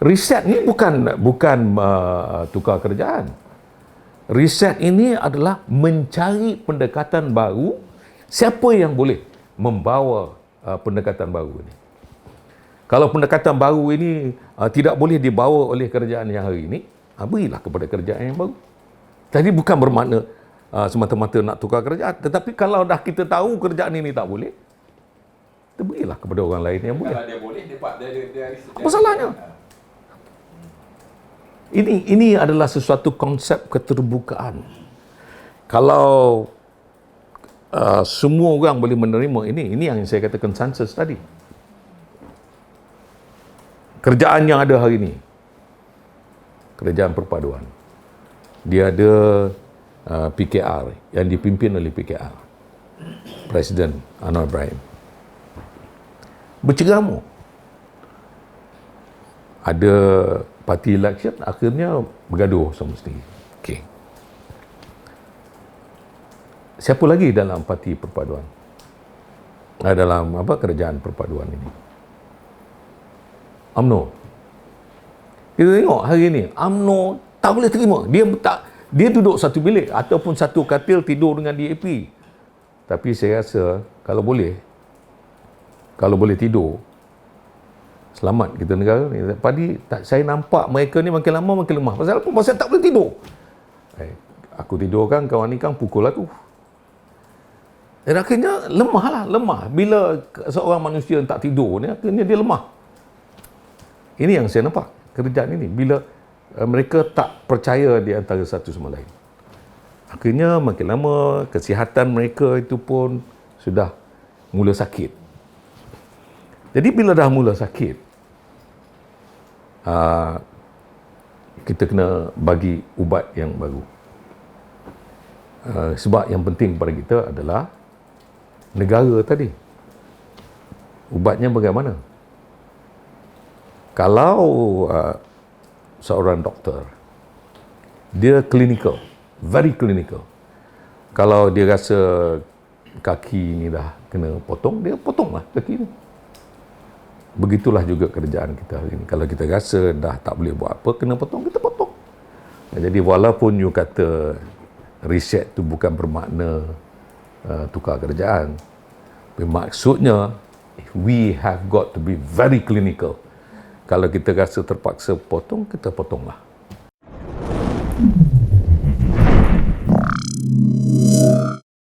riset ni bukan bukan uh, tukar kerjaan. Riset ini adalah mencari pendekatan baru siapa yang boleh membawa uh, pendekatan baru ini. Kalau pendekatan baru ini uh, tidak boleh dibawa oleh kerjaan yang hari ini, uh, berilah kepada kerjaan yang baru. Jadi bukan bermakna uh, semata-mata nak tukar kerjaan, tetapi kalau dah kita tahu kerjaan ini tak boleh, kita berilah kepada orang lain yang boleh. Kalau dia boleh, dia, dia, dia, dia, dia Apa salahnya? Ini ini adalah sesuatu konsep keterbukaan. Kalau uh, semua orang boleh menerima ini, ini yang saya kata konsensus tadi. Kerjaan yang ada hari ini, kerajaan perpaduan, dia ada uh, PKR yang dipimpin oleh PKR, Presiden Anwar Ibrahim. Berceramuk ada parti election akhirnya bergaduh sama sendiri. Okey. Siapa lagi dalam parti perpaduan? Ah, dalam apa kerajaan perpaduan ini? AMNO. Kita tengok hari ini AMNO tak boleh terima. Dia tak dia duduk satu bilik ataupun satu katil tidur dengan DAP. Tapi saya rasa kalau boleh kalau boleh tidur selamat kita negara ni. Padi tak saya nampak mereka ni makin lama makin lemah. Pasal apa? Pasal tak boleh tidur. Eh, aku tidur kan kawan ni kan pukul aku. Dan akhirnya lemah lah, lemah. Bila seorang manusia tak tidur ni, akhirnya dia lemah. Ini yang saya nampak kerjaan ini. Bila uh, mereka tak percaya di antara satu sama lain. Akhirnya makin lama kesihatan mereka itu pun sudah mula sakit. Jadi bila dah mula sakit, uh, kita kena bagi ubat yang baru. Uh, sebab yang penting pada kita adalah negara tadi. Ubatnya bagaimana? Kalau uh, seorang doktor, dia clinical, very clinical. Kalau dia rasa kaki ni dah kena potong, dia potonglah kaki ni. Begitulah juga kerjaan kita hari ini. Kalau kita rasa dah tak boleh buat apa, kena potong, kita potong. Jadi walaupun you kata riset tu bukan bermakna uh, tukar kerjaan, tapi maksudnya we have got to be very clinical. Kalau kita rasa terpaksa potong, kita potonglah.